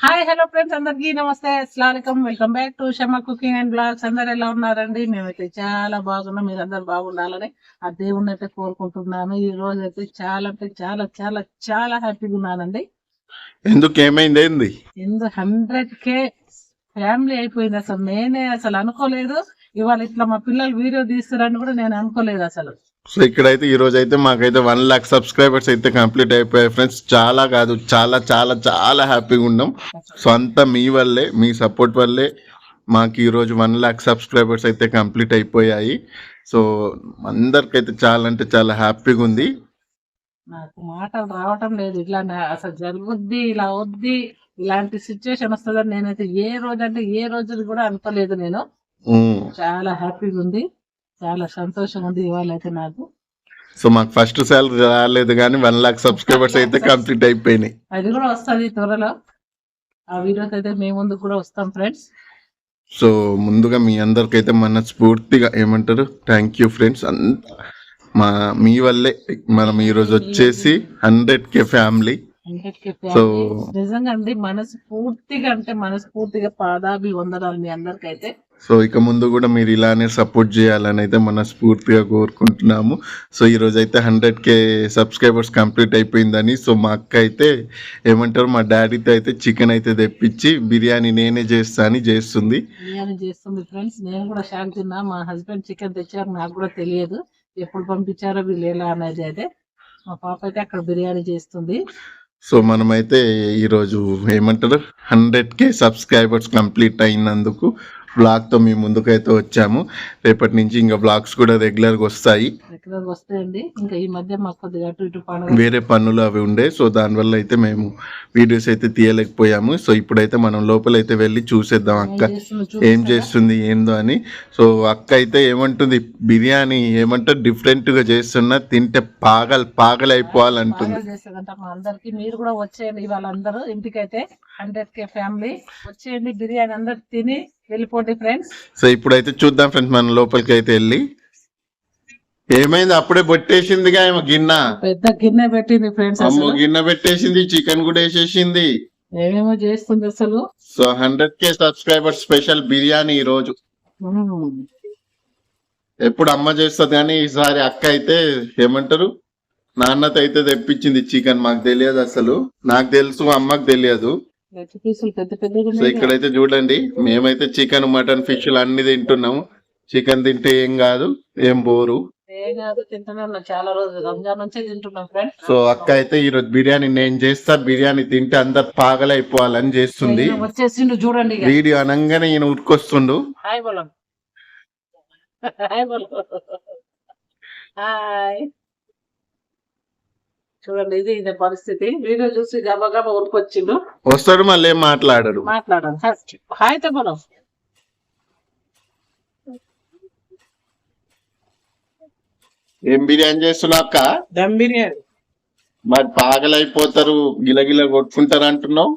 Hi hello friends అందరికి నమస్తే అస్సలాం welcome back to Shama cooking and vlogs అందరు ఎలా ఉన్నారండి? మేమైతే చాలా బాగున్నాం మీరు అందరు బాగుండాలని ఆ దేవుణ్ణి అయితే కోరుకుంటున్నాను. ఈ రోజు అయితే చాలా అంటే చాలా చాలా చాలా హ్యాపీగా ఉన్నానండి. ఎందుకు ఏమైంది ఏంది? ఎందు హండ్రెడ్ కే ఫ్యామిలీ అయిపోయింది అసలు. నేనే అసలు అనుకోలేదు. ఇవాళ ఇట్లా మా పిల్లలు వీడియో తీస్తారని కూడా నేను అనుకోలేదు అసలు. సో ఇక్కడైతే ఈ రోజు అయితే మాకైతే వన్ లాక్ సబ్స్క్రైబర్స్ అయితే కంప్లీట్ అయిపోయాయి ఫ్రెండ్స్ చాలా కాదు చాలా చాలా చాలా హ్యాపీగా ఉన్నాం. సో అంతా మీ వల్లే మీ సపోర్ట్ వల్లే మాకు ఈ రోజు వన్ లాక్ సబ్స్క్రైబర్స్ అయితే కంప్లీట్ అయిపోయాయి. సో అందరికైతే చాలా అంటే చాలా హ్యాపీగా ఉంది. నాకు మాటలు రావటం లేదు. ఇట్లా అసలు జరుగుద్ది ఇలా వద్ది ఇలాంటి సిచ్యువేషన్ వస్తుందని నేనైతే ఏ రోజు అంటే ఏ రోజు కూడా అనుకోలేదు నేను. చాలా హ్యాపీగా ఉంది. చాలా సంతోషం ఉంది ఇవాళ అయితే నాకు. సో మాకు ఫస్ట్ సాలరీ రాలేదు కానీ వన్ లాక్ సబ్స్క్రైబర్స్ అయితే కంప్లీట్ అయిపోయినాయి. అది కూడా వస్తుంది త్వరలో. ఆ వీడియోస్ అయితే మేము ముందుకు కూడా వస్తాం ఫ్రెండ్స్ సో ముందుగా మీ అందరికైతే మనస్ఫూర్తిగా ఏమంటారు? థ్యాంక్ యూ ఫ్రెండ్స్ అంత మా మీ వల్లే మనం ఈరోజు వచ్చేసి హండ్రెడ్ కే ఫ్యామిలీ సో నిజంగా అండి మనస్ఫూర్తిగా అంటే మనస్ఫూర్తిగా పాదాభి వందనాలు మీ అందరికైతే. సో ఇక ముందు కూడా మీరు ఇలానే సపోర్ట్ చేయాలని అయితే మనస్ఫూర్తిగా కోరుకుంటున్నాము. సో ఈ రోజు అయితే హండ్రెడ్ కే సబ్స్క్రైబర్స్ కంప్లీట్ అయిపోయిందని సో మా అక్క అయితే ఏమంటారు మా డాడీతో అయితే చికెన్ అయితే తెప్పించి బిర్యానీ నేనే చేస్తా అని చేస్తుంది. బిర్యానీ చేస్తుంది ఫ్రెండ్స్ నేను కూడా షాక్ తిన్నా. మా హస్బెండ్ చికెన్ తెచ్చారు నాకు కూడా తెలియదు. ఎప్పుడు పంపించారో వీళ్ళు ఎలా అనేది అయితే. మా పాప అయితే అక్కడ బిర్యానీ చేస్తుంది. సో మనమైతే ఈరోజు ఏమంటారు హండ్రెడ్ కే సబ్స్క్రైబర్స్ కంప్లీట్ అయినందుకు బ్లాగ్తో మీ ముందుకైతే వచ్చాము. రేపటి నుంచి ఇంకా బ్లాగ్స్ కూడా రెగ్యులర్గా వస్తాయి. ఎక్కడ వస్తాయండి. ఇంకా ఈ మధ్య మాకు కొద్దిగా అటు ఇటు పండుగ వేరే పనులు అవి ఉండే. సో దానివల్ల అయితే మేము వీడియోస్ అయితే తీయలేకపోయాము. సో ఇప్పుడైతే మనం లోపలైతే వెళ్ళి చూసేద్దాం అక్క. ఏం చేస్తుంది ఏందో అని. సో అక్క అయితే ఏమంటుంది బిర్యానీ ఏమంటారు డిఫరెంట్గా చేస్తున్నా తింటే పాగల్ పాగల్ అయిపోవాలంటుంది చేస్తుందంట మా అందరికి. మీరు కూడా వచ్చేయండి ఇవాళ అందరూ ఇంటికైతే. హండ్రెడ్ కే ఫ్యామిలీ వచ్చేయండి బిర్యానీ అందరు తిని వెళ్ళిపోండి ఫ్రెండ్స్ సో ఇప్పుడైతే చూద్దాం ఫ్రెండ్స్ మనం లోపలికి అయితే వెళ్ళి. ఏమైంది? అప్పుడే పెట్టేసిందిగా ఏమో గిన్నె. పెద్ద గిన్నె పెట్టింది ఫ్రెండ్స్ అమ్మో గిన్నె పెట్టేసింది చికెన్ కూడా వేసేసింది. ఏమేమో చేస్తుంది అసలు? So hundred K subscriber special biryani ఈ రోజు. ఎప్పుడు అమ్మ చేస్తుంది కానీ ఈసారి అక్క అయితే ఏమంటారు? నాన్నతో అయితే తెప్పించింది చికెన్ మాకు తెలియదు అసలు. నాకు తెలుసు అమ్మకు తెలియదు. సో ఇక్కడైతే చూడండి మేమైతే చికెన్ మటన్ ఫిష్ అన్ని తింటున్నాము. చికెన్ తింటే ఏం కాదు ఏం బోరు. చాలా రోజులు రంజాన్ నుంచే తింటున్నాం సో అక్క అయితే ఈరోజు బిర్యానీ నేను చేస్తా బిర్యానీ తింటే అందరు పాగలైపోవాలని చేస్తుంది. వచ్చేసిండు చూడండి. వీడియో అనగానే ఈయన ఉట్టుకొస్తుండు హాయ్ బోలం హాయ్ బోలం హాయ్ చూడండి ఇది ఇదే పరిస్థితి. వీడియో చూసి గబా గబా ఉరికొచ్చిండు వస్తాడు మళ్ళీ ఏం మాట్లాడడు. మాట్లాడాలి హాయ్తో బోలం ఏం బిర్యానీ చేస్తున్నావు అక్క? దమ్ బిర్యానీ. మరి పాగలైపోతారు గిలగిల కొట్టుకుంటారు అంటున్నావు?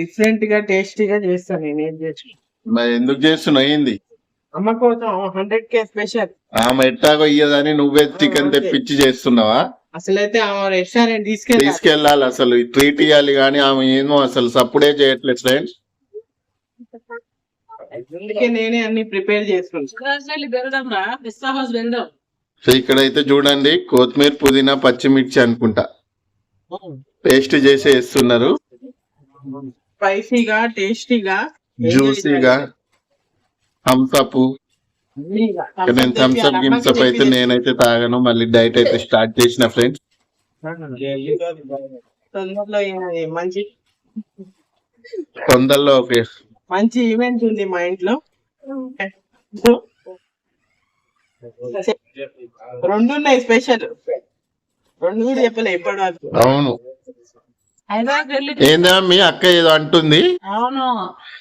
డిఫరెంట్గా టేస్టీగా చేస్తాను నేను ఏం చేసి మరి ఎందుకు చేస్తున్నావు? ఏంది? అమ్మ కోసం హండ్రెడ్ కే స్పెషల్. ఆమె ఎట్టాగో ఇయ్యదని నువ్వే చికెన్ తెప్పించి చేస్తున్నావా? అసలైతే ఆమె రెస్టారెంట్ తీసుకెళ్ళి తీసుకెళ్ళాలి అసలు. ట్రీట్ ఇవ్వాలి కానీ ఆమె ఏమో అసలు సప్పుడే చేయట్లేదు ఫ్రెండ్స్. అందుకే నేనే అన్ని ప్రిపేర్ వెళ్ళడం సో ఇక్కడైతే చూడండి కొత్తిమీర పుదీనా పచ్చిమిర్చి అనుకుంటా. పేస్ట్ చేసి వేస్తున్నారు. స్పైసీగా టేస్టీగా జ్యూసీగా థమ్స్అప్ నేను థమ్స్అప్ గిమ్స్అప్ అయితే నేనైతే తాగను మళ్ళీ డైట్ అయితే స్టార్ట్ చేసిన ఫ్రెండ్స్ మంచి తొందరలో ఓకే. మంచి ఈవెంట్ ఉంది మా ఇంట్లో. రెండు ఉన్నాయి స్పెషల్ రెండు కూడా చెప్పలే ఇప్పటి వరకు. అవును. ఏందా మీ అక్క ఏదో అంటుంది? అవును.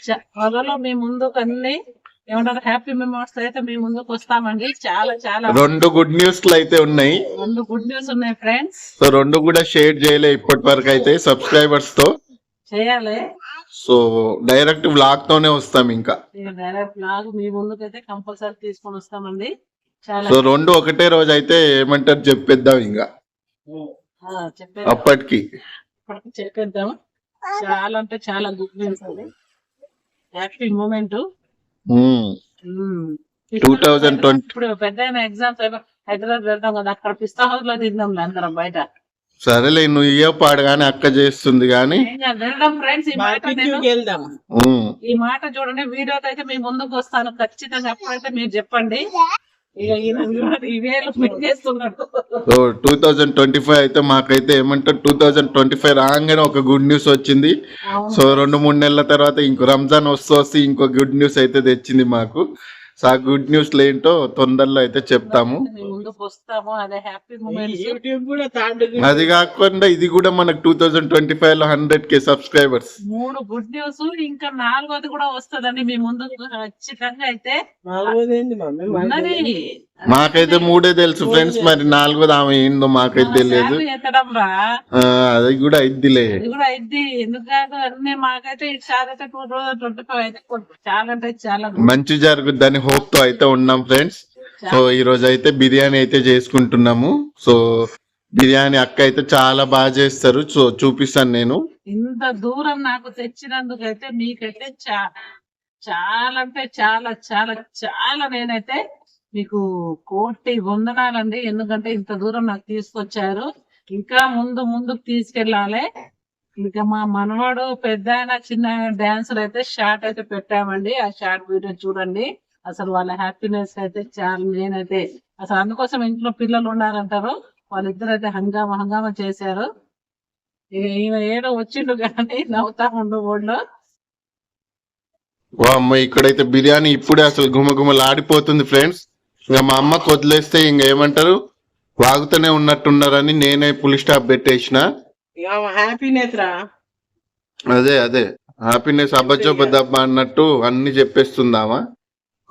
త్వరలో మీ ముందుకు అన్ని ఏమంటారు? హ్యాపీ మెమోరీస్ అయితే మీ ముందుకు వస్తామండి. చాలా చాలా రెండు గుడ్ న్యూస్ అయితే ఉన్నాయి. రెండు గుడ్ న్యూస్ ఉన్నాయి ఫ్రెండ్స్ సో రెండు కూడా షేర్ చేయలే ఇప్పటి వరకు అయితే సబ్స్క్రైబర్స్తో. చేయాలి. సో డైరెక్ట్ బ్లాగ్ తోనే వస్తాం ఇంకా. డైరెక్ట్ లాగ్ మీ ముందుకు అయితే కంపల్సరీ తీసుకొని వస్తామండి. సో రెండు ఒకటే రోజు అయితే ఏమంటారు? చెప్పేద్దాం ఇంకా. అప్పటికి. చెప్పేద్దాం. చాలా అంటే చాలా గుడ్ న్యూస్ అది happy moment two thousand twenty ఇప్పుడు పెద్ద ఎగ్జామ్స్ హైదరాబాద్ వెళ్తాం కదా అక్కడ పిస్తా హౌస్లో తిందాం అందరం బయట. సరేలే నువ్వు ఇయ్యో పాడు కానీ అక్క చేస్తుంది కానీ ఏం కాదు, వెళ్దాం ఫ్రెండ్స్ ఈ మాట నేను వెళ్దాం. ఈ మాట చూడండి వీడియోతో అయితే మీ ముందుకు వస్తాను. ఖచ్చితంగా అప్పుడైతే మీరు చెప్పండి. So two thousand twenty five అయితే మాకైతే ఏమంటారు? టూ థౌజండ్ ట్వంటీ ఫైవ్ రాగానే ఒక గుడ్ న్యూస్ వచ్చింది. సో రెండు మూడు నెలల తర్వాత ఇంకో రంజాన్ వస్తూ వస్తే ఇంకో గుడ్ న్యూస్ అయితే తెచ్చింది మాకు. సో ఆ గుడ్ న్యూస్ ఏంటో తొందరలో అయితే చెప్తాము. అదే కాకుండా ఇది కూడా మనకు టూ థౌజండ్ ట్వంటీ ఫైవ్లో హండ్రెడ్ కే సబ్స్క్రైబర్స్. మూడు గుడ్ న్యూస్ ఇంకా నాలుగోది కూడా వస్తదండి మీ ముందుకు. ఖచ్చితంగా అయితే. మాకైతే మూడే తెలుసు ఫ్రెండ్స్ మరి నాలుగోది ఆమె ఏందో మాకైతే తెలియదు అది కూడా అయిద్దిలే. కూడా అయింది ఎందుకు కాదు అన్ని మాకైతే ఈసారి అయితే టూ థౌసండ్ ట్వంటీ ఫైవ్ అయితే చాలా అంటే చాలా. మంచి జరుగుద్దని హోప్తో అయితే ఉన్నాం ఫ్రెండ్స్ సో ఈ రోజు అయితే బిర్యానీ అయితే చేసుకుంటున్నాము. సో బిర్యానీ అక్క అయితే చాలా బాగా చేస్తారు. సో చూపిస్తాను నేను. ఇంత దూరం నాకు తెచ్చినందుకైతే మీకైతే చాలా అంటే చాలా చాలా చాలా నేనైతే మీకు కోటి వందనాలండి. ఎందుకంటే ఇంత దూరం నాకు తీసుకొచ్చారు. ఇంకా ముందు ముందుకు తీసుకెళ్ళాలి. ఇంకా మా మనవాడు పెద్ద ఆయన చిన్న డాన్సులు అయితే షార్ట్ అయితే పెట్టామండి. ఆ షార్ట్ వీడియో చూడండి. అసలు వాళ్ళ హ్యాపీనెస్ అయితే చాలా నేనైతే అసలు అందుకోసం ఇంట్లో పిల్లలు ఉన్నారంటారు. వాళ్ళిద్దరు అయితే హంగామా హంగామా చేశారు. ఇక ఈయన ఏడో వచ్చిండు కానీ నవ్వుతా ఉండు ఊళ్ళో. ఓ అమ్మ ఇక్కడైతే బిర్యానీ ఇప్పుడే అసలు గుమగుమలు ఆడిపోతుంది ఫ్రెండ్స్. ఇంకా మా అమ్మకు వదిలేస్తే ఇంక ఏమంటారు? వాగుతూనే ఉన్నట్టున్నారని నేనే పులి స్టాప్ పెట్టేసిన. హ్యాపీనెస్ రా. అదే అదే. హ్యాపీనెస్ అబ్బచ్చో దబ్బ అన్నట్టు అన్ని చెప్పేస్తుందామా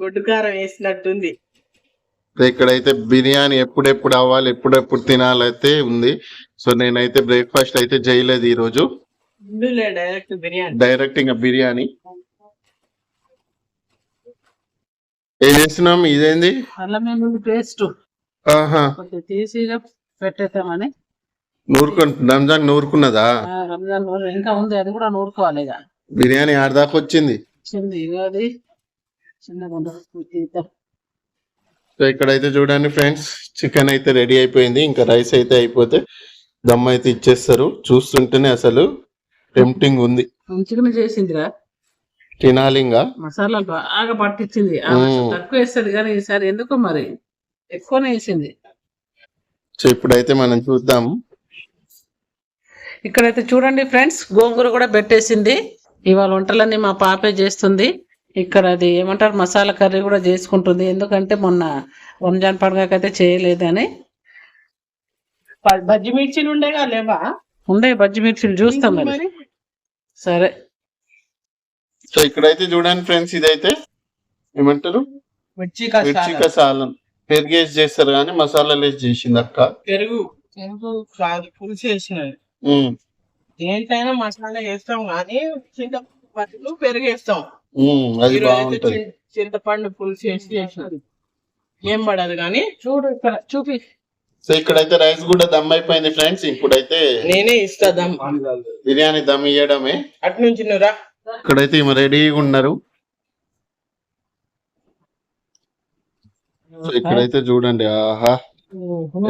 గొడ్డు కారం వేసినట్టుంది. ఇక్కడైతే బిర్యానీ ఎప్పుడెప్పుడు అవ్వాలి ఎప్పుడెప్పుడు తినాలైతే ఉంది. సో నేనైతే బ్రేక్ఫాస్ట్ అయితే చేయలేదు ఈ రోజు ఇందులే డైరెక్ట్ బిర్యానీ. డైరెక్ట్ ఇంకా బిర్యానీ. ఏం చేస్తున్నాం? ఇదేంది? అల్లం వెల్లుల్లి పేస్ట్. ఆహా. కొద్దిగా తీసి ఇక పెట్టేద్దామని. నూరుకొని రంజాన్ నూరుకున్నదా? ఆ, రంజాన్ రోజు ఇంకా ఉంది అది కూడా నూరుకోవాలి ఇక. బిర్యానీ ఆడదాకా వచ్చింది. చిన్నది ఇక అది. చిన్నగా ఉండదు తీద్దాం. సో ఇక్కడైతే చూడండి ఫ్రెండ్స్ చికెన్ అయితే రెడీ అయిపోయింది ఇంకా రైస్ అయితే అయిపోతే దమ్ అయితే ఇచ్చేస్తారు. చూస్తుంటేనే అసలు టెంప్టింగ్ ఉంది. మంచిగానే చేసిందిరా. తినాలి ఇంకా మసాలాలు బాగా పట్టించింది. తక్కువ వేస్తుంది కానీ ఈసారి ఎందుకో మరి? ఎక్కువనే వేసింది. సో ఇప్పుడైతే మనం చూద్దాం. ఇక్కడైతే చూడండి ఫ్రెండ్స్ గోంగూర కూడా పెట్టేసింది. ఇవాళ వంటలన్నీ మా పాపే చేస్తుంది. ఇక్కడ అది ఏమంటారు? మసాలా కర్రీ కూడా చేసుకుంటుంది. ఎందుకంటే మొన్న రంజాన్ పండుగకైతే చేయలేదని. బజ్జి మిర్చిలు ఉండేగా లేవా? ఉండే బజ్జి మిర్చిలు చూస్తాం మరి? సరే. సో ఇక్కడైతే చూడండి ఫ్రెండ్స్ ఇదైతే ఏమంటారు? మిర్చి మిర్చి కసాల పెరిగేసి చేస్తారు కానీ మసాలాలు వేసి చేసింది అక్క. పెరుగు పెరుగు కాదు పులుసు వేసినది ఉమ్, దేంట్లైనా మసాలా వేస్తాం కానీ చింతపండు పెరుగు వేస్తాం. అది బాగుంటది. చింతపండు పులుసు వేసి చేసినది. ఏం పడదు కానీ చూడు ఇక్కడ చూపి. సో ఇక్కడైతే రైస్ కూడా దమ్ అయిపోయింది ఫ్రెండ్స్. ఇప్పుడైతే నేనే ఇస్తా దమ్. బిర్యానీ దమ్ ఇయ్యడమే. అటు నుంచి నువ్వు రా. ఇక్కడైతే ఈమె రెడీగా ఉన్నారు. ఇక్కడైతే చూడండి ఆహా.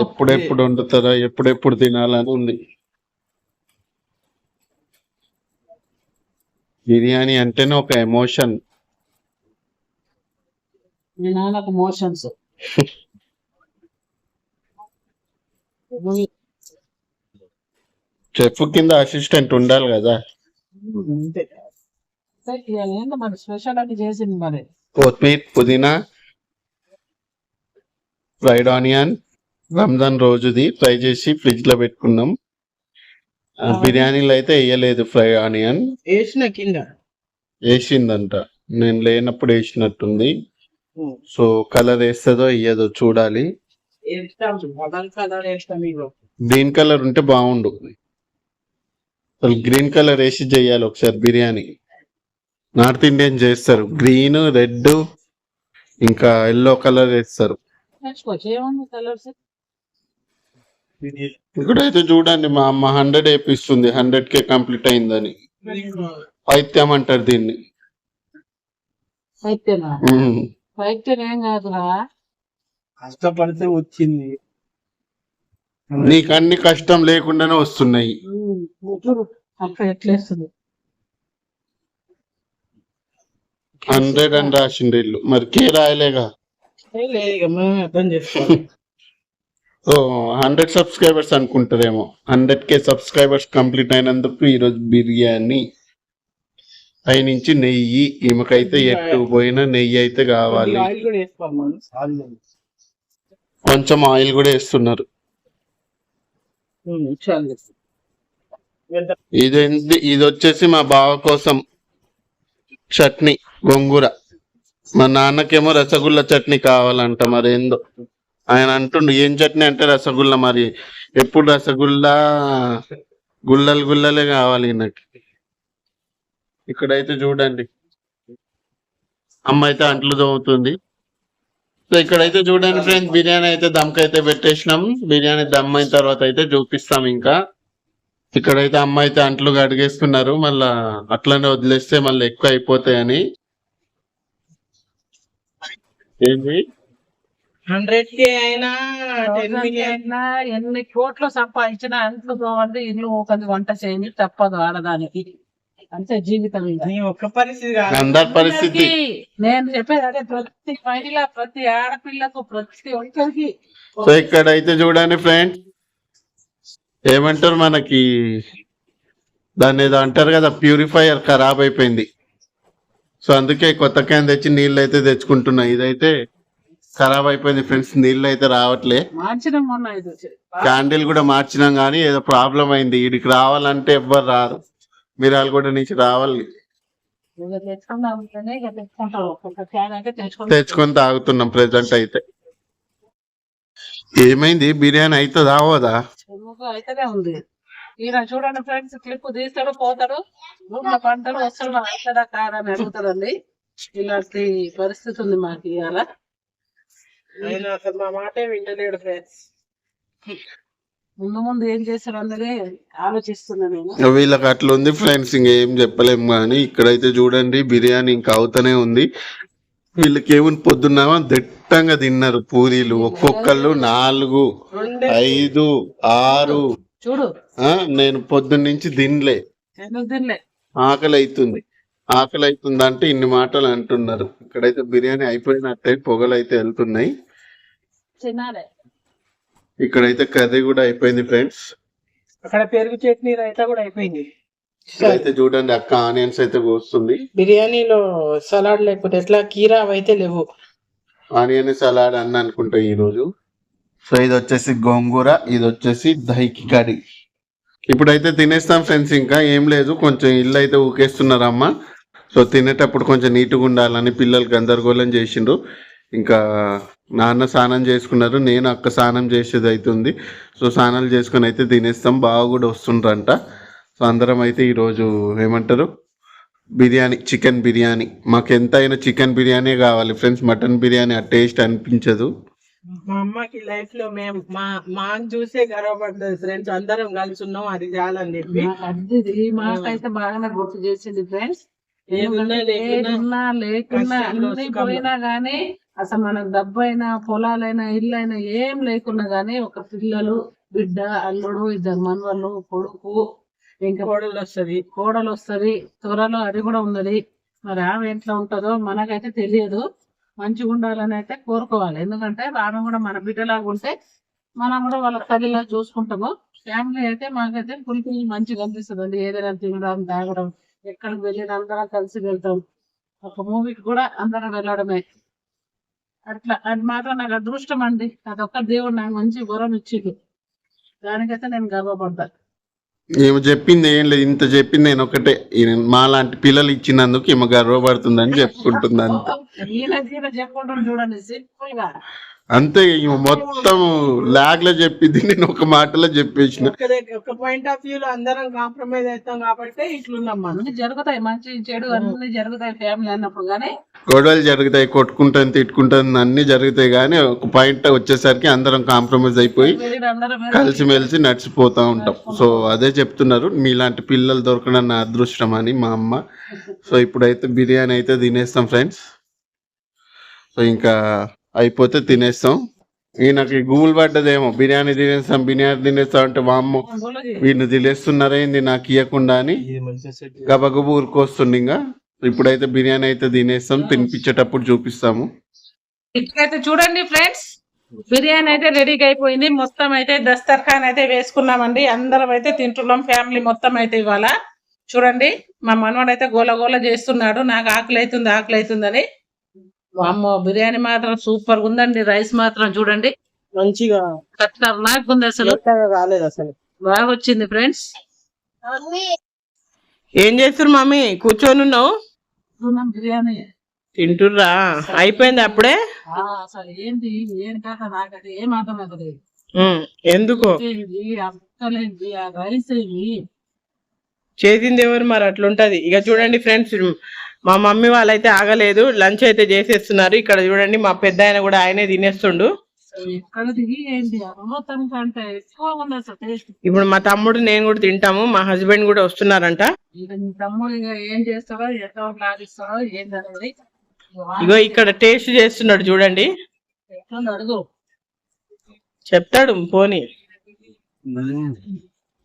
ఎప్పుడెప్పుడు వండుతారా ఎప్పుడెప్పుడు తినాలని ఉంది. బిర్యానీ అంటేనే ఒక ఎమోషన్. మోషన్స్ చెఫ్ కింద అసిస్టెంట్ ఉండాలి కదా. అంతే. ఏంటో మరి స్పెషల్ అది చేసింది మరి? కొత్తిమీర పుదీనా ఫ్రైడ్ ఆనియన్ రంజాన్ రోజుది ఫ్రై చేసి ఫ్రిడ్జ్లో పెట్టుకున్నాం. బిర్యానీలో అయితే వేయలేదు ఫ్రై ఆనియన్. వేసిన కింద? వేసిందంట. నేను లేనప్పుడు వేసినట్టుంది. సో కలర్ వేస్తుందో వేయదో చూడాలి. గ్రీన్ కలర్ ఉంటే బాగుండు. అసలు గ్రీన్ కలర్ వేసి చేయాలి ఒకసారి బిర్యానీ. నార్త్ ఇండియన్ చేస్తారు. గ్రీన్ రెడ్ ఇంకా ఎల్లో కలర్ వేస్తారు. ఇక్కడైతే చూడండి మా అమ్మ హండ్రెడ్ వేపిస్తుంది. హండ్రెడ్ కే కంప్లీట్ అయిందని. పైత్యం అంటారు దీన్ని. కష్టపడితే వచ్చింది. నీకు అన్ని కష్టం లేకుండానే వస్తున్నాయి. అక్కడ ఎట్లేస్తుంది? హండ్రెడ్ అని రాసిండు ఇల్లు మరి కే రాయలేగా? ఓ హండ్రెడ్ సబ్స్క్రైబర్స్ అనుకుంటారేమో హండ్రెడ్ కే సబ్స్క్రైబర్స్ కంప్లీట్ అయినందుకు ఈరోజు బిర్యానీ. పైనుంచి నెయ్యి ఈమెకైతే ఎట్టు పోయినా నెయ్యి అయితే కావాలి. కొంచెం ఆయిల్ కూడా వేస్తున్నారు. ఇది ఇది వచ్చేసి మా బావ కోసం చట్నీ. గోంగూర. మా నాన్నకేమో రసగుల్ల చట్నీ కావాలంట మరి ఏందో. ఆయన అంటుండు ఏం చట్నీ అంటే రసగుల్ల మరి? ఎప్పుడు రసగుల్లా? గుల్లలు గుల్లలే కావాలి నాకు ఇక్కడైతే చూడండి. అమ్మ అయితే అంట్లు తోముతుంది. సో ఇక్కడైతే చూడండి ఫ్రెండ్స్ బిర్యానీ అయితే దమ్కి అయితే పెట్టేసినాం. బిర్యానీ దమ్ అయిన తర్వాత అయితే చూపిస్తాం ఇంకా. ఇక్కడైతే అమ్మ అయితే అంట్లు కడిగేస్తున్నారు మళ్ళా అట్లనే వదిలేస్తే మళ్ళీ ఎక్కువ అయిపోతాయని. ఏంటి? హండ్రెడ్ కే అయినా టెన్ మిలియన్. అయినా ఎన్ని కోట్లు సంపాదించినా అంట్లు తోవండి ఇల్లు ఒకది వంట చేయండి తప్పదు ఆడదానికి. అంతే జీవితం ఒక్క పరిస్థితి అందరి పరిస్థితి. నేను చెప్పేది అదే ప్రతి మహిళ ప్రతి ఆడపిల్లకు ప్రతి ఒక్కరికి. సో ఇక్కడైతే చూడండి ఫ్రెండ్ ఏమంటారు మనకి? దాన్ని ఏదో అంటారు కదా ప్యూరిఫైయర్ ఖరాబ్ అయిపోయింది. సో అందుకే కొత్త క్యాన్ తెచ్చి నీళ్ళు అయితే తెచ్చుకుంటున్నా. ఇదైతే ఖరాబ్ అయిపోయింది ఫ్రెండ్స్ నీళ్ళు అయితే రావట్లే. క్యాండిల్ కూడా మార్చినాం కానీ ఏదో ప్రాబ్లం అయింది. వీడికి రావాలంటే ఎవ్వరు రారు. మిరాలు కూడా నుంచి రావాలి. తెచ్చుకొని తాగుతున్నాం ప్రెసెంట్ అయితే. ఏమైంది? బిర్యానీ అవుతుందా అవదా ఉంది. ఈయన చూడండి ఫ్రెండ్స్ క్లిప్ తీస్తాడు పోతాడు. రూమ్లో పంటలు వస్తాడు అవుతాడా కాదా అని అడుగుతాడండి ఇలాంటి పరిస్థితి ఉంది మాకు ఇవాళ. ఆయన అసలు మా మాటే వింటలేడు ఫ్రెండ్స్ ముందు ముందు ఏం చేస్తాడు అందరే? ఆలోచిస్తున్నా నేను. వీళ్ళకి అట్లా ఉంది ఫ్రెండ్స్ ఇంకేం చెప్పలేము కానీ ఇక్కడైతే చూడండి బిర్యానీ ఇంకా అవుతూనే ఉంది. వీళ్ళకి ఏముంది? పొద్దున్నామా దిట్టంగా తిన్నారు పూరీలు. ఒక్కొక్కళ్ళు నాలుగు ఐదు ఆరు చూడు. నేను పొద్దున్న నుంచి తినలే. ఆకలి అవుతుంది ఆకలి అవుతుంది అంటే ఇన్ని మాటలు అంటున్నారు. ఇక్కడైతే బిర్యానీ అయిపోయినట్టే పొగలు అయితే వెళ్తున్నాయి. తినాలే. ఇక్కడైతే కర్రీ కూడా అయిపోయింది ఫ్రెండ్స్. అక్కడ పెరుగు చట్నీ రైతా కూడా అయిపోయింది. ఇక్కడైతే చూడండి అక్క ఆనియన్స్ అయితే కోస్తుంది. బిర్యానీలో సలాడ్ లేకపోతే ఎట్లా? కీరా అయితే లేవు. ఆనియన్ సలాడ్ అన్న అనుకుంటా ఈ రోజు సో ఇది వచ్చేసి గోంగూర ఇది వచ్చేసి దహికి కర్రీ. ఇప్పుడైతే తినేస్తాం ఫ్రెండ్స్ ఇంకా ఏం లేదు కొంచెం ఇల్లు అయితే ఊకేస్తున్నారమ్మ. సో తినేటప్పుడు కొంచెం నీట్గా ఉండాలని పిల్లలు గందరగోళం చేసిండ్రు. ఇంకా నాన్న స్నానం చేసుకున్నారు నేను అక్క స్నానం చేసేది అవుతుంది సో స్నానాలు చేసుకుని అయితే తినేస్తాం బాగా కూడా వస్తుండ్రంట. సో అందరం అయితే ఈరోజు ఏమంటారు బిర్యానీ చికెన్ బిర్యానీ. మాకు ఎంత అయినా చికెన్ బిర్యానీ కావాలి ఫ్రెండ్స్ మటన్ బిర్యానీ ఆ టేస్ట్ అనిపించదు. మా అమ్మకి లైఫ్లో మేము మా మా చూసే గర్వపడ్డది ఫ్రెండ్స్ అందరం కలిసి ఉన్నాం అది చాలని చెప్పి. అది మాకైతే బాగానే గుర్తు చేసింది ఫ్రెండ్స్ ఏదున్నా లేకున్నా అన్ని. పోయినా గానీ అసలు మనకు డబ్బు అయినా పొలాలైనా ఇల్లు అయినా ఏం లేకున్నా గానీ ఒక పిల్లలు బిడ్డ అల్లుడు ఇద్దరు మనవళ్ళు కొడుకు ఇంకా కోడలు వస్తది కోడలు వస్తది త్వరలో అది కూడా ఉన్నది. మరి ఆమె ఎట్లా ఉంటుందో మనకైతే తెలియదు. మంచిగా ఉండాలని అయితే కోరుకోవాలి. ఎందుకంటే రాను కూడా మన బిడ్డలాగా ఉంటే మనం కూడా వాళ్ళ తల్లిలా చూసుకుంటాము. ఫ్యామిలీ అయితే మాకైతే ఫుల్ మంచిగా అనిపిస్తుంది ఏదైనా తినడం తాగడం ఎక్కడికి వెళ్ళిన అందరం కలిసి వెళ్తాం. ఒక మూవీకి కూడా అందరం వెళ్ళడమే. అట్లా అది మాత్రం నాకు అదృష్టం అండి. అదొక్క దేవుడు నాకు మంచి వరం ఇచ్చిండు. దానికైతే నేను గర్వపడతా. ఏమి చెప్పింది ఏం లేదు ఇంత చెప్పింది నేను ఒకటే. మా మాలాంటి పిల్లలు ఇచ్చినందుకు ఈమె గర్వపడుతుందని చెప్పుకుంటుంది అంత. అంతే మొత్తం లాగ్లో చెప్పింది నేను ఒక మాటలో చెప్పేసిన. ఒక పాయింట్ ఆఫ్ వ్యూ లో అందరం కాంప్రమైజ్ అవుతాం కాబట్టి ఇట్లున్నాం మనం. జరుగుతాయి మంచి చెడు అన్ని జరుగుతాయి ఫ్యామిలీ అన్నప్పుడు కానీ గొడవలు జరుగుతాయి కొట్టుకుంటాను తిట్టుకుంటాను అన్ని జరుగుతాయి కానీ ఒక పాయింట్ వచ్చేసరికి అందరం కాంప్రమైజ్ అయిపోయి కలిసిమెలిసి నడిచిపోతూ ఉంటాం. సో అదే చెప్తున్నారు మీలాంటి పిల్లలు దొరకడం నా అదృష్టం అని మా అమ్మ. సో ఇప్పుడైతే బిర్యానీ అయితే తినేస్తాం ఫ్రెండ్స్ సో ఇంకా అయిపోతే తినేస్తాం. ఈయనకి గూగుల్ పడ్డదేమో బిర్యానీ తినేస్తాం బిర్యానీ తినేస్తాం అంటే మా అమ్మ వీళ్ళు తినేస్తున్నారేంది నాకు ఇవ్వకుండా అని. గబగబు ఊరుకొస్తుంది ఇంకా. ఇప్పుడైతే బిర్యానీ అయితే తినేస్తాం తినిపించేటప్పుడు చూపిస్తాము. ఇప్పుడైతే చూడండి ఫ్రెండ్స్ బిర్యానీ అయితే రెడీగా అయిపోయింది. మొత్తం అయితే దస్తర్ఖాన్ అయితే వేసుకున్నామండి. అందరం అయితే తింటున్నాం ఫ్యామిలీ మొత్తం అయితే ఇవాళ. చూడండి మా మనవాడు అయితే గోల గోల చేస్తున్నాడు. నాకు ఆకలి అవుతుంది ఆకలి అవుతుందని అమ్మో బిర్యానీ మాత్రం సూపర్ ఉందండి రైస్ మాత్రం చూడండి. మంచిగా ఖతర్నాక్ ఉంది అసలు. కాలేదు అసలు. బాగా వచ్చింది ఫ్రెండ్స్ ఏం చేస్తారు మమ్మీ? కూర్చొని ఉన్నావు? బిర్యానీ. తింటుర్రా? అయిపోయింది అప్పుడే? ఆ, అసలు ఏంటి ఏం కథ? నాకు అది ఏం అర్థం అవుతుంది ఉమ్, ఎందుకు? రైస్ చేసింది ఎవరు మరి? అట్లుంటది. ఇక చూడండి ఫ్రెండ్స్ మా మమ్మీ వాళ్ళైతే ఆగలేదు. లంచ్ అయితే చేసేస్తున్నారు. ఇక్కడ చూడండి మా పెద్ద ఆయన కూడా ఆయనే తినేస్తుండు. ఇప్పుడు మా తమ్ముడు నేను కూడా తింటాము. మా హస్బెండ్ కూడా వస్తున్నారంట. ఇగో ఇక్కడ టేస్ట్ చేస్తున్నాడు చూడండి. చెప్తాడు పోని.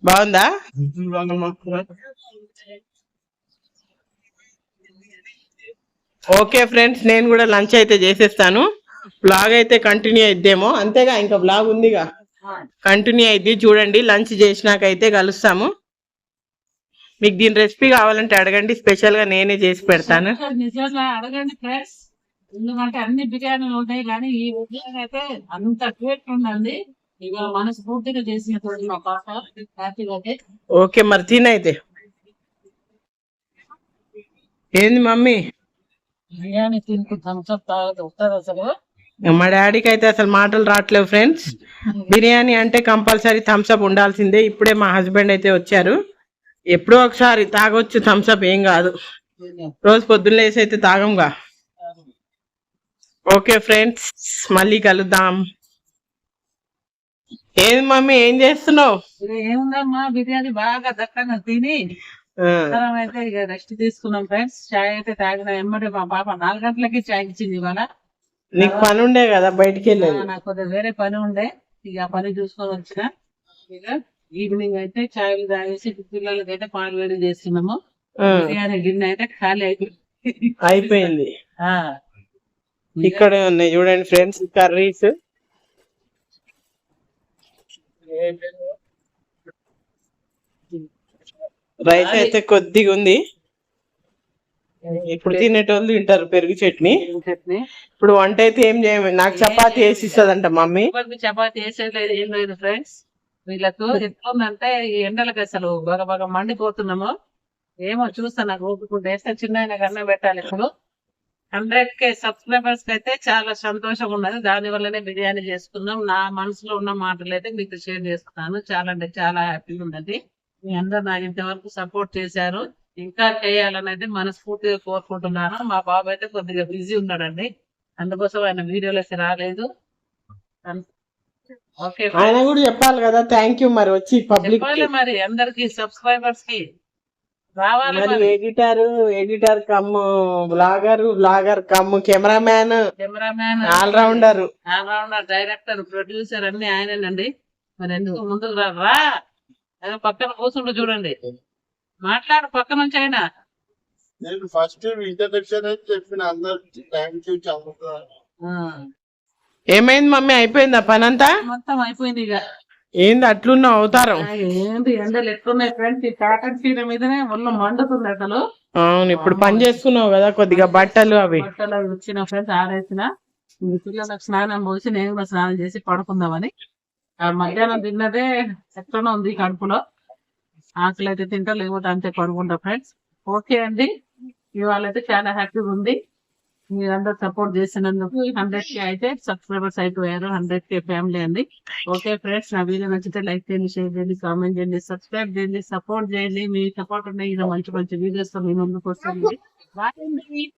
బాగుందా? ఓకే ఫ్రెండ్స్ నేను కూడా లంచ్ అయితే చేసేస్తాను. బ్లాగ్ అయితే కంటిన్యూ అయిద్దేమో. అంతేగా ఇంకా బ్లాగ్ ఉందిగా. కంటిన్యూ అయింది చూడండి లంచ్ చేసినాకైతే కలుస్తాము. మీకు దీని రెసిపీ కావాలంటే అడగండి. స్పెషల్గా నేనే చేసి పెడతాను. నిజంగా అడగండి ఫ్రెండ్స్. ఎందుకంటే అన్ని బిర్యానీలు ఉంటాయి కానీ ఈ బిర్యానీ అయితే అంత టేస్ట్ ఉందండి. ఇక మనస్ఫూర్తిగా చేసిన మా పాప. హ్యాపీగా అయితే ఓకే మరి తినైతే. ఏంది మమ్మీ? బిర్యానీ తింటూ థమ్స్అప్ తాగదు. వస్తుంది అసలు? మా డాడీకి అయితే అసలు మాటలు రావట్లేవు ఫ్రెండ్స్ బిర్యానీ అంటే కంపల్సరీ థమ్స్అప్ ఉండాల్సిందే. ఇప్పుడే మా హస్బెండ్ అయితే వచ్చారు. ఎప్పుడో ఒకసారి తాగొచ్చు థమ్స్అప్ ఏం కాదు. రోజు పొద్దున్న లేసి అయితే తాగంగా. ఓకే ఫ్రెండ్స్ మళ్ళీ కలుద్దాం. ఏంది మమ్మీ ఏం చేస్తున్నావు? ఏముందమ్మా బిర్యానీ బాగా దక్కన తిని. అందరం అయితే ఇక రెస్ట్ తీసుకున్నాం ఫ్రెండ్స్. చాయ్ అయితే తాగిన ఎమ్మటి మా పాప నాలుగు గంటలకి చాయ్ ఇచ్చింది ఇవాళ. నీకు పని ఉండే కదా బయటికి వెళ్ళేది? నాకు కొద్దిగా వేరే పని ఉండే. ఇక ఆ పని చూసుకొని వచ్చిన. ఇక ఈవినింగ్ అయితే చాయ్ తాగేసి పిల్లలకి అయితే పాలు వేడి చేస్తున్నాము. గిన్నె అయితే ఖాళీ అయిపోయింది. అయిపోయింది. ఆ. ఇక్కడ ఉన్నాయి చూడండి ఫ్రెండ్స్ కర్రీస్. రైస్ అయితే కొద్దిగా ఉంది. ఇప్పుడు తినేటోళ్ళు తింటారు పెరుగు చట్నీ. చట్నీ. ఇప్పుడు వంట అయితే ఏం చేయము నాకు చపాతి వేసి ఇస్తుందంట మమ్మీ. చపాతి వేసేది ఏం లేదు ఫ్రెండ్స్. వీళ్ళకు ఎట్లుందంటే ఈ ఎండలకు అసలు బాగా బాగా మండిపోతున్నాము. ఏమో చూస్తా నాకు ఓపుకుంటే వేస్తే చిన్న కన్నా పెట్టాలి ఇప్పుడు. హండ్రెడ్ కే సబ్స్క్రైబర్స్కి అయితే చాలా సంతోషంగా ఉన్నది. దాని వల్లనే బిర్యానీ చేసుకున్నాం. నా మనసులో ఉన్న మాటలు అయితే మీకు షేర్ చేస్తున్నాను. చాలా అంటే చాలా హ్యాపీగా ఉన్నది. మీ అందరు నాకు ఇంతవరకు సపోర్ట్ చేశారు. ఇంకా చేయాలని అయితే మనస్ఫూర్తిగా కోరుకుంటున్నాను. మా బాబు అయితే కొద్దిగా బిజీ ఉన్నాడండి. అందుకోసం ఆయన వీడియోలోకి రాలేదు. ఆయన కూడా చెప్పాలి కదా థ్యాంక్ యూ మరి. వచ్చి పబ్లిక్ మరి అందరికి సబ్స్క్రైబర్స్కి. రావాలి మరి editor editor cum vlogger vlogger cum cameraman cameraman all rounder all rounder director producer అన్ని ఆయనేనండి. మరి ఎందుకు ముందుకు రా. ఏదో పక్కన కూర్చుంటూ చూడండి. మాట్లాడు పక్క నుంచి అయినా. నేను ఫస్ట్ ఇంట్రడక్షన్ అయితే చెప్పిన అందరికి థ్యాంక్ యూ చాలా. ఆ, ఏమైంది మమ్మీ? అయిపోయిందా పని అంతా మొత్తం అయిపోయింది ఇక. ఏంది అట్లున్న అవతారం? ఏంటి ఎండలు ఎట్లున్నాయి ఫ్రెండ్స్ ఈ కాటన్ చీర మీదనే ఒళ్ళు మండుతుంది అసలు. అవును ఇప్పుడు పని చేసుకున్నావు కదా కొద్దిగా బట్టలు అవి. బట్టలు అవి వచ్చిన ఫ్రెండ్స్ ఆడేసిన పిల్లలకు స్నానం పోసి నేను కూడా స్నానం చేసి పడుకుందామని. మధ్యాహ్నం తిన్నదే ఎట్లనో ఉంది కడుపులో. ఆకలి అయితే తింటా లేకపోతే అంతే పడుకుంటా ఫ్రెండ్స్. ఓకే అండి. ఇవాళ అయితే చాలా హ్యాపీగా ఉంది. మీరందరూ సపోర్ట్ చేసినందుకు హండ్రెడ్ కే అయితే సబ్స్క్రైబర్స్ అయిపోయారు హండ్రెడ్ కే ఫ్యామిలీ అండి. ఓకే ఫ్రెండ్స్ నా వీడియో నచ్చితే లైక్ చేయండి షేర్ చేయండి కామెంట్ చేయండి సబ్స్క్రైబ్ చేయండి సపోర్ట్ చేయండి. మీ సపోర్ట్ ఉన్నాయి మంచి మంచి వీడియోస్ మీ ముందుకు వస్తుంది బాయ్